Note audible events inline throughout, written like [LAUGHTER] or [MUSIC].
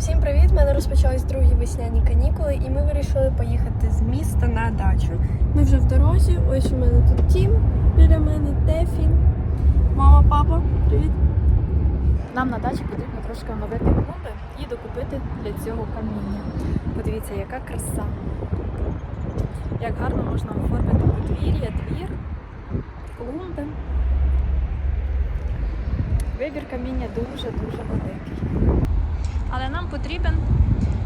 Всім привіт! У мене розпочались другі весняні канікули, і ми вирішили поїхати з міста на дачу. Ми вже в дорозі. Ось у мене тут Тім, біля мене Тефі, мама, папа. Привіт. Нам на дачі потрібно трошки оновити клумби і докупити для цього каміння. Подивіться, яка краса. Як гарно можна оформити подвір'я, двір, клумби. Вибір каміння дуже-дуже великий. Але нам потрібен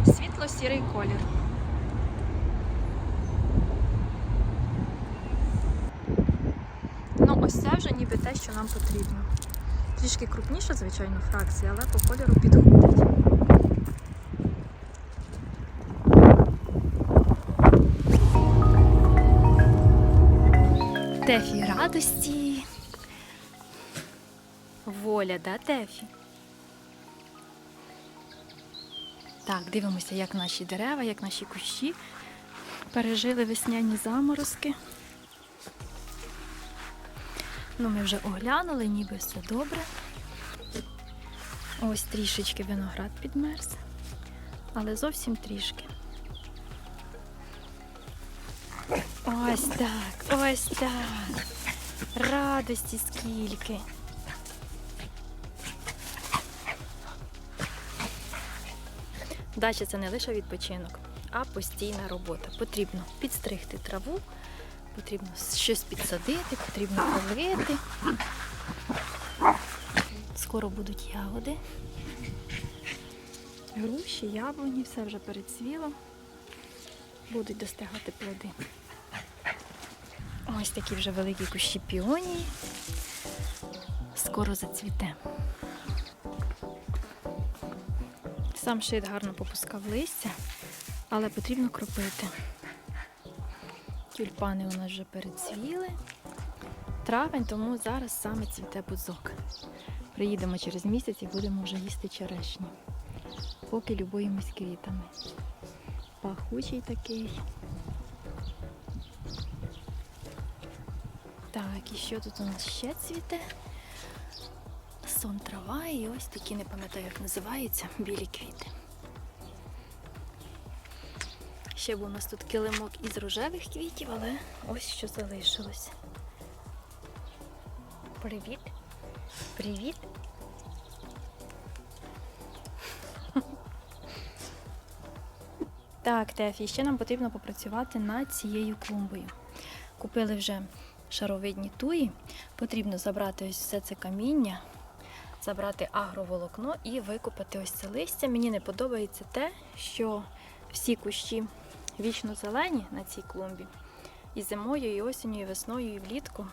світло-сірий колір. Ну, ось це вже ніби те, що нам потрібно. Трішки крупніша, звичайно, фракція, але по кольору підходить. Тефі радості. Воля, да, Тефі? Так, дивимося, як наші дерева, як наші кущі пережили весняні заморозки. Ну, ми вже оглянули, ніби все добре. Ось трішечки виноград підмерз, але зовсім трішки. Ось так, ось так. Радості скільки. Дача це не лише відпочинок, а постійна робота. Потрібно підстригти траву, потрібно щось підсадити, потрібно полити. Скоро будуть ягоди. Груші, яблуні, все вже перецвіло. Будуть достигати плоди. Ось такі вже великі кущі піонії. Скоро зацвіте. Сам шит гарно попускав листя, але потрібно кропити. Тюльпани у нас вже перецвіли. Травень, тому зараз саме цвіте бузок. Приїдемо через місяць і будемо вже їсти черешню. Поки любуємось квітами. Пахучий такий. Так, і що тут у нас ще цвіте? Сон трава і ось такі, не пам'ятаю, як називаються, білі квіти. Ще був у нас тут килимок із рожевих квітів, але ось що залишилось. Привіт. Привіт. [LAUGHS] Так, Тефі, ще нам потрібно попрацювати над цією клумбою. Купили вже шаровидні туї. Потрібно забрати ось все це каміння, забрати агроволокно і викопати ось це листя. Мені не подобається те, що всі кущі вічно зелені на цій клумбі. І зимою, і осінню, і весною, і влітку.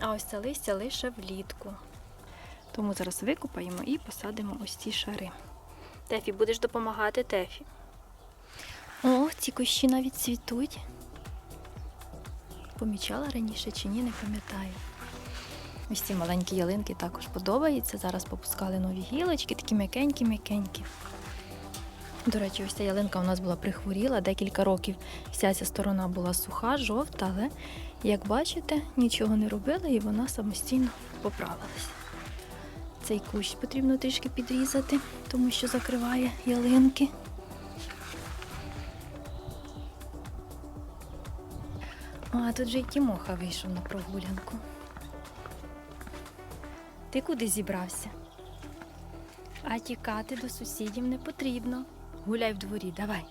А ось це листя лише влітку. Тому зараз викопаємо і посадимо ось ці шари. Тефі, будеш допомагати Тефі. О, ці кущі навіть цвітуть. Помічала раніше чи ні, не пам'ятаю. Ось ці маленькі ялинки також подобаються. Зараз попускали нові гілочки, такі м'якенькі-м'якенькі. До речі, ось ця ялинка у нас була прихворіла. Декілька років вся ця сторона була суха, жовта, але, як бачите, нічого не робила і вона самостійно поправилась. Цей кущ потрібно трішки підрізати, тому що закриває ялинки. А тут же й Тімоха вийшов на прогулянку. Ти куди зібрався? А тікати до сусідів не потрібно. Гуляй в дворі, давай.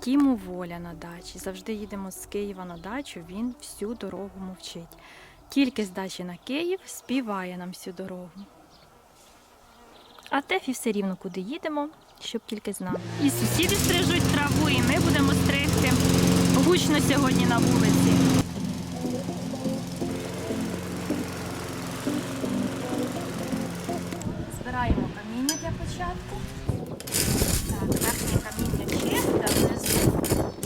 Тіму воля на дачі. Завжди їдемо з Києва на дачу, він всю дорогу мовчить. Тільки з дачі на Київ співає нам всю дорогу. А Тефі все рівно куди їдемо, щоб тільки знав. І сусіди стрижуть траву, і ми будемо стригти гучно сьогодні на вулиці. Каміння для початку. Так, верхнє каміння чисте, внизу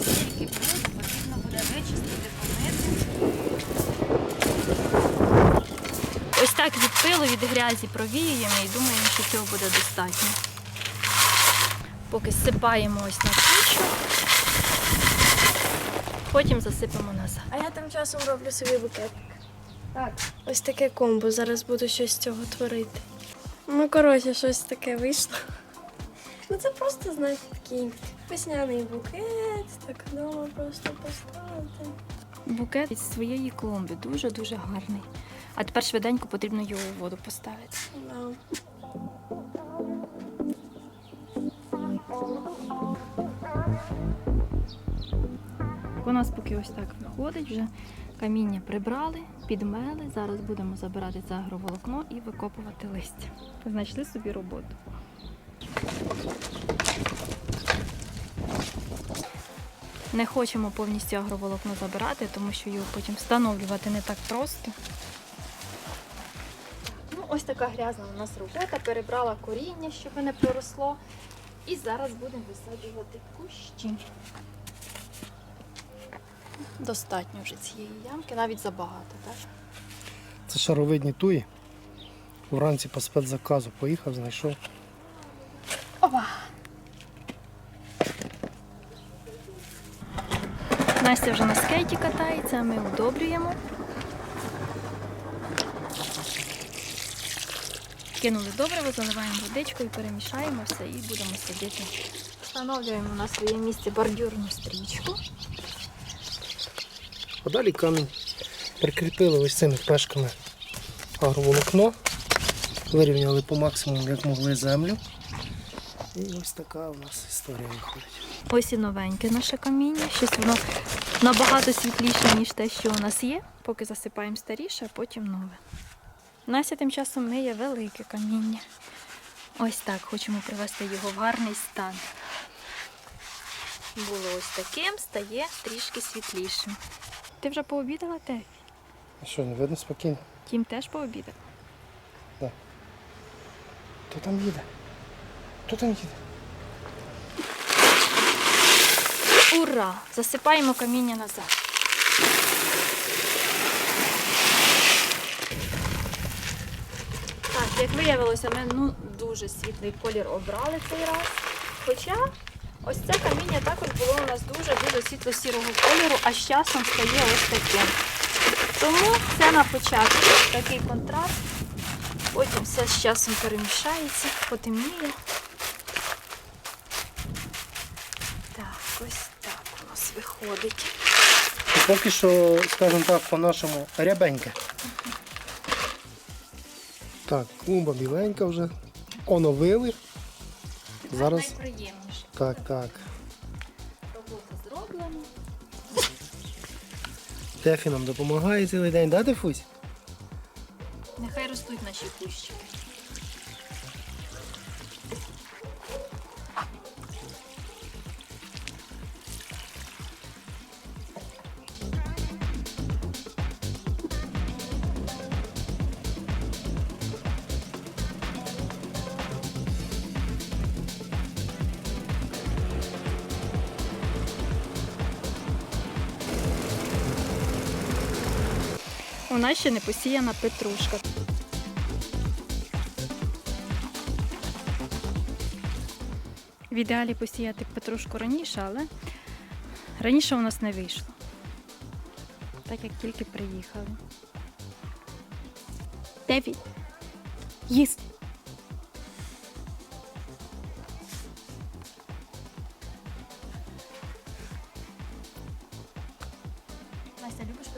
тільки буде, потрібно буде вичистити, помити. Ось так від пилу, від грязі провіюємо і думаємо, що цього буде достатньо. Поки сипаємо ось на кучу, потім засипемо назад. А я тим часом роблю собі букет. Так, ось таке комбо. Зараз буду щось з цього творити. Ну, коротше, щось таке вийшло. Ну це просто, знаєте, такий весняний букет, так вдома просто поставити. Букет із своєї клумби дуже-дуже гарний. А тепер швиденько потрібно його у воду поставити. Да. У нас поки ось так виходить, вже каміння прибрали, підмели. Зараз будемо забирати це агроволокно і викопувати листя. Знайшли собі роботу. Не хочемо повністю агроволокно забирати, тому що його потім встановлювати не так просто. Ну, ось така грязна у нас робота. Перебрала коріння, щоб не проросло. І зараз будемо висаджувати кущі. Достатньо вже цієї ямки, навіть забагато, так? Це шаровидні туї. Вранці по спецзаказу поїхав, знайшов. Опа! Настя вже на скейті катається, а ми удобрюємо. Кинули добриво, заливаємо водичкою, перемішаємо все і будемо садити. Встановлюємо на своє місце бордюрну стрічку. А далі камінь прикріпили ось цими пешками агроволокно, вирівняли по максимуму, як могли землю. І ось така у нас історія виходить. Ось і новеньке наше каміння. Щось воно набагато світліше, ніж те, що у нас є. Поки засипаємо старіше, а потім нове. Настя тим часом миє велике каміння. Ось так хочемо привести його в гарний стан. Було ось таким, стає трішки світлішим. Ти вже пообідала те? А що, не видно спокійно? Тім теж пообідав. Хто там їде? Хто там їде? Ура! Засипаємо каміння назад. Так, як виявилося, ми ну, дуже світлий колір обрали цей раз. Хоча ось це каміння також було у нас дуже-дуже світло-сірого кольору, а з часом стає ось таким. Тому це на початку такий контраст. Потім все з часом перемішається, потемніє. Так, ось так у нас виходить. Поки що, скажімо так, по-нашому рябеньке. Так, клумба біленька вже. Оновили. Зараз. найприємніше. Так, так. Робота зроблена. Тефі нам допомагає цілий день, да, Тефусь? Нехай ростуть наші кущики. У нас ще не посіяна петрушка. В ідеалі посіяти петрушку раніше, але раніше у нас не вийшло. Так як тільки приїхали. Деві, їсти. Настя, любиш?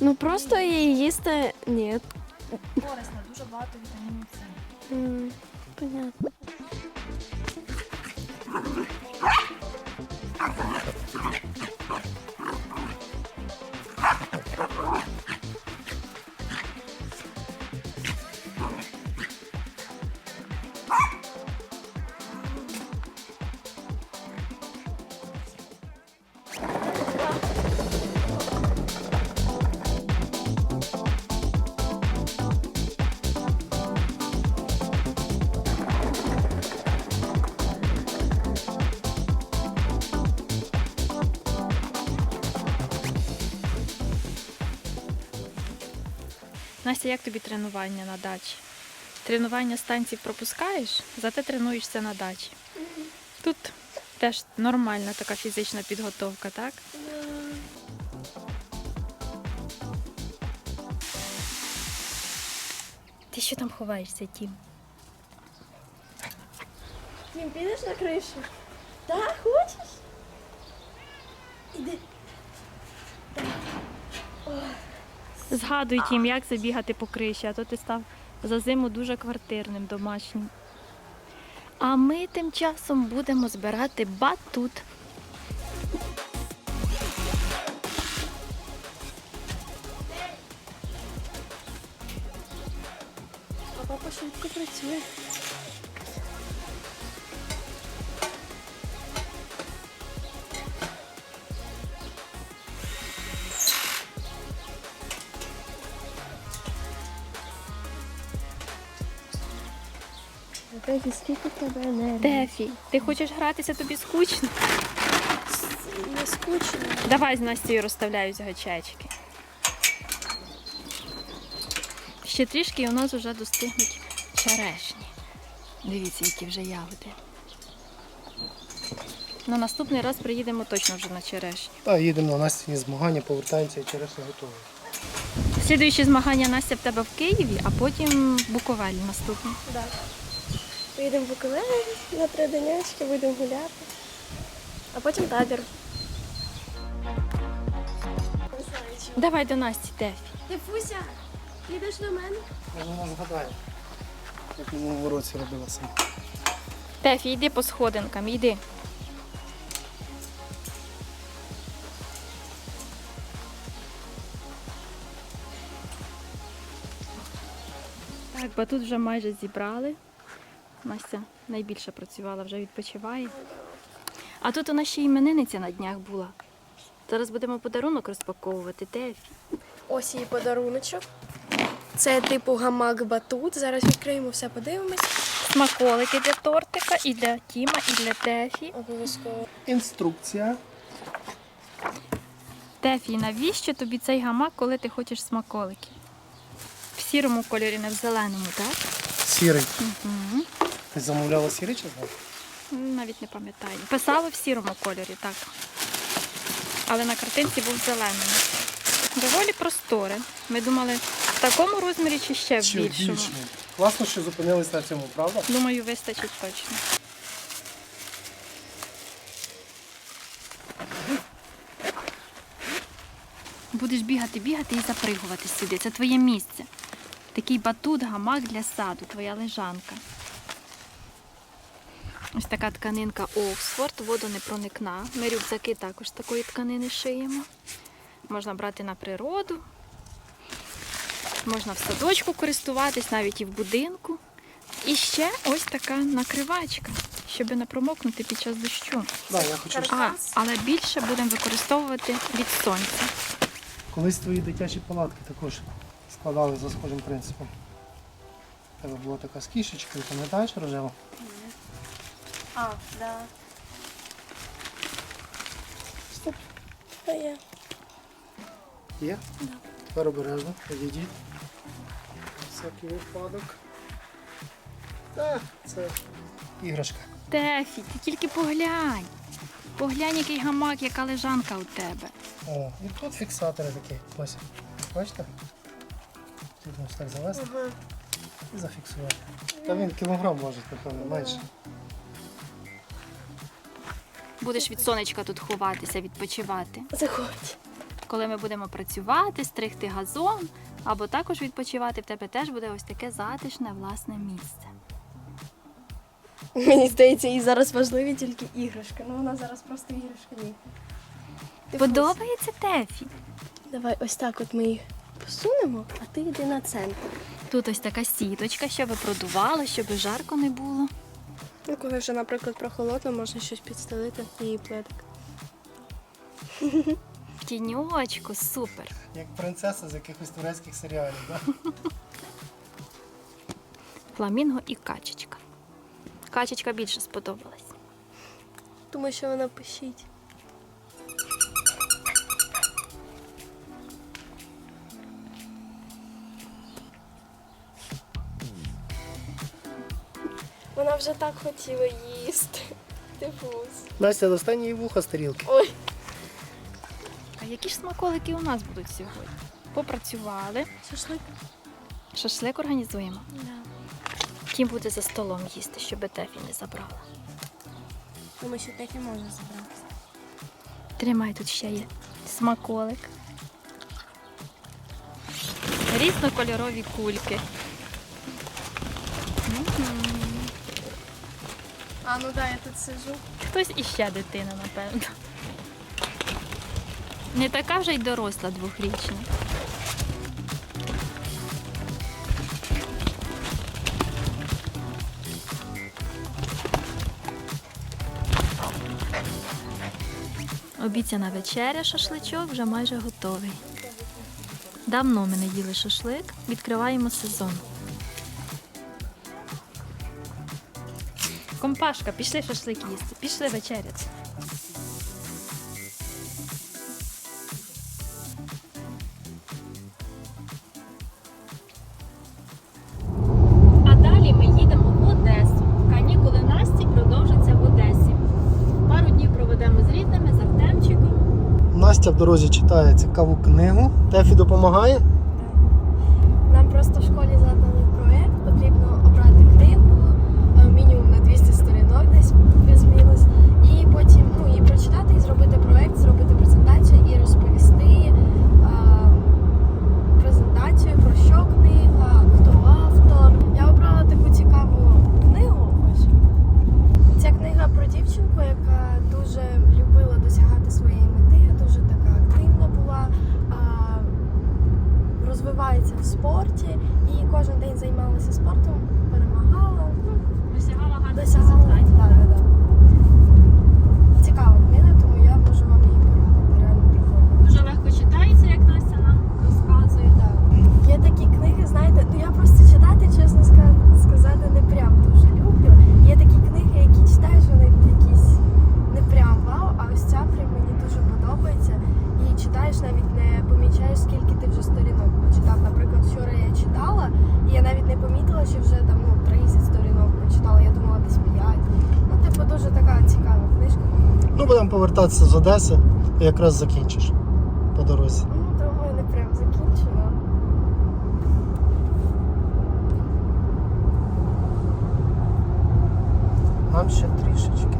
Ну просто її їсти ні. Корисно, дуже багато вітамінів С. Понятно. Настя, як тобі тренування на дачі? Тренування станції пропускаєш, зате тренуєшся на дачі. Тут теж нормальна така фізична підготовка, так? Ти що там ховаєшся, Тім? Тім, підеш на кришу? Так, хочеш? Іди. Так. Ох. Згадуй, їм, як забігати по криші, а то ти став за зиму дуже квартирним домашнім. А ми тим часом будемо збирати батут. Тефі, скільки в тебе енергії? Тефі, ти хочеш гратися, тобі скучно? Не скучно. Давай з Настею розставляють гачечки. Ще трішки і у нас вже достигнуть черешні. Дивіться, які вже ягоди. На наступний раз приїдемо точно вже на черешні. Та їдемо на настійні змагання, повертаємося і через не готові. Слідуючі змагання Настя в тебе в Києві, а потім в Буковелі наступні. Поїдемо в Буковель на три денечки, будемо гуляти. А потім табір. Давай до Насті, Тефі. Ти Фуся, їдеш до мене? Вона згадає, як в минулому році робила сама. Тефі, йди по сходинкам, йди. Так, батут вже майже зібрали. Настя найбільше працювала, вже відпочиває. А тут у нас ще іменинниця на днях була. Зараз будемо подарунок розпаковувати. Тефі. Ось її подаруночок. Це типу гамак батут. Зараз відкриємо все, подивимось. Смаколики для тортика, і для Тіма, і для Тефі. Обов'язково. Інструкція. Тефі, навіщо тобі цей гамак, коли ти хочеш смаколики? В сірому кольорі, не в зеленому, так? Сірий. Угу. Ти замовляла сірий чи знав? Навіть не пам'ятаю. Писало в сірому кольорі, так. Але на картинці був зелений. Доволі просторе. Ми думали, в такому розмірі чи ще в Чи більшому. більше? Класно, що зупинились на цьому, правда? Думаю, вистачить точно. Будеш бігати, бігати і запригувати сюди. Це твоє місце. Такий батут, гамак для саду, твоя лежанка. Ось така тканинка Оксфорд, водонепроникна. Ми рюкзаки також такої тканини шиємо. Можна брати на природу. Можна в садочку користуватись, навіть і в будинку. І ще ось така накривачка, щоб не промокнути під час дощу. Да, я хочу. А, але більше будемо використовувати від сонця. Колись твої дитячі палатки також складали за схожим принципом. У тебе була така з кішечкою, пам'ятаєш рожева? А, да. Стоп. А я. Є? Тепер обережно, підійдіть. Всякий випадок. Так, це іграшка. Тефі, ти тільки поглянь. Поглянь, який гамак, яка лежанка у тебе. О, і тут фіксатори такі. Ось. Бачите? Тут ось так завести Ага. і зафіксувати. Та він кілограм важить, напевно, менше. Будеш від сонечка тут ховатися, відпочивати. Заходь. Коли ми будемо працювати, стригти газон, або також відпочивати, в тебе теж буде ось таке затишне власне місце. Мені здається, їй зараз важливі тільки іграшки. Ну вона зараз просто іграшка ні. Ти Фусь, Подобається Тефі? Давай ось так от ми їх посунемо, а ти йди на центр. Тут ось така сіточка, щоб продувало, щоб жарко не було. Ну, коли вже, наприклад, прохолодно, можна щось підстелити і пледик. В [LAUGHS] тіньочку, супер. Як принцеса з якихось турецьких серіалів, так? [LAUGHS] Фламінго і качечка. Качечка більше сподобалась. Тому що вона пишіть. Вона вже так хотіла їсти. [LAUGHS] Ти фуз. Настя, достань її вуха з тарілки. Ой, А які ж смаколики у нас будуть сьогодні? Попрацювали. шашлик. Шашлик організуємо. Ким буде за столом їсти, щоб Тефі не забрала. Тому що Тефі може забрати. Тримай тут ще є смаколик. Різнокольорові кульки. А ну да, я тут сижу. Хтось іще дитина, напевно. Не така вже й доросла двохрічна. Обіцяна вечеря, шашличок вже майже готовий. Давно ми не їли шашлик, відкриваємо сезон. Компашка, пішли шашлик їсти, пішли вечеряти. А далі ми їдемо в Одесу. Канікули Насті продовжаться в Одесі. Пару днів проведемо з рідними, з Артемчиком. Настя в дорозі читає цікаву книгу. Тефі допомагає. Нам просто в школі задали проєкт, потрібно обрати книгу е, мінімум на 200 сторінок десь плюс-мінус. І потім ну, її прочитати і зробити проєкт, зробити презентацію і розповісти е, презентацію про що книга, хто автор. Я обрала таку цікаву книгу. Ось. Ця книга про дівчинку, яка дуже любила досягати своєї мети, дуже така активна була. а, розвивається в спорті і кожен день займалася спортом, перемагала, ну, Досягала гарних досягала. Да, да, да. Цікава книга, тому я можу вам її порадити. Реально прикольно. Дуже легко читається, як Настя нам розказує. Да. Є такі книги, знаєте, ну я просто читати, чесно ска- сказати, не прям дуже люблю. Є такі книги, які читаєш, вони якісь не прям вау, а ось ця прям мені дуже подобається. І читаєш, навіть не помічаєш, скільки ти вже сторінок прочитав. Наприклад, вчора я читала, і я навіть не помітила, що вже там ну, 30 сторінок прочитала. Я думала десь 5. Ну, типу, дуже така цікава книжка. Ну, будемо повертатися з Одеси і якраз закінчиш по дорозі. Ну, думаю, не прям закінчила. Нам ще трішечки.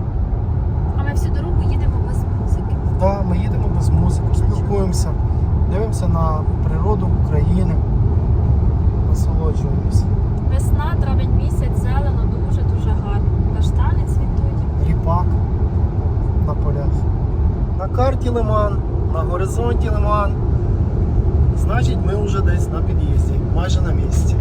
А ми всю дорогу їдемо без музики. Так, ми їдемо без музики, спілкуємося, дивимося на природу України, насолоджуємося. Весна, травень місяць, зелено, дуже дуже гарно. Каштани цвітуть. Ріпак на полях. На карті лиман, на горизонті лиман. Значить, ми вже десь на під'їзді, майже на місці.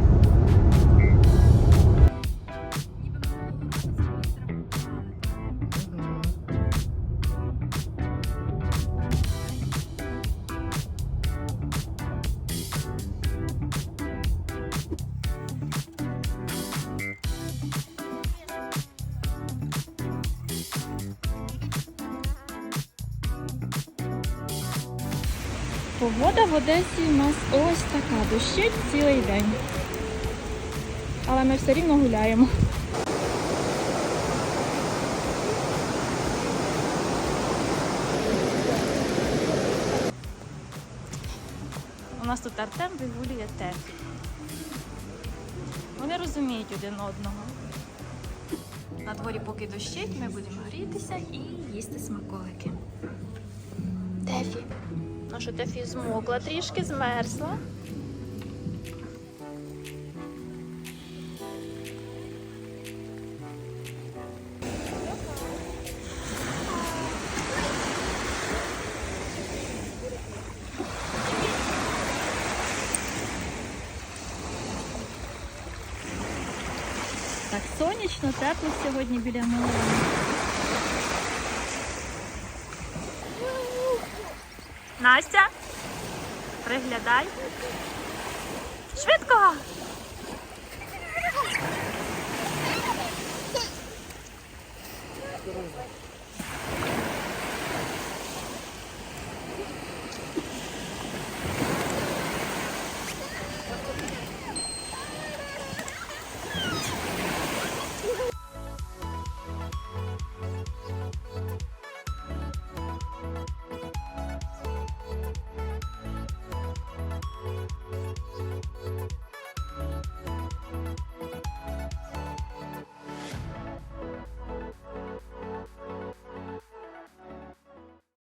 Погода в Одесі у нас ось така, дощить цілий день. Але ми все рівно гуляємо. У нас тут Артем вигулює Тефі. Вони розуміють один одного. На дворі поки дощить, ми будемо грітися і їсти смаколики. Тефі. Наша Тефі змокла трішки, змерзла. Так, сонячно, тепло сьогодні біля моря. Настя, приглядай. Швидко!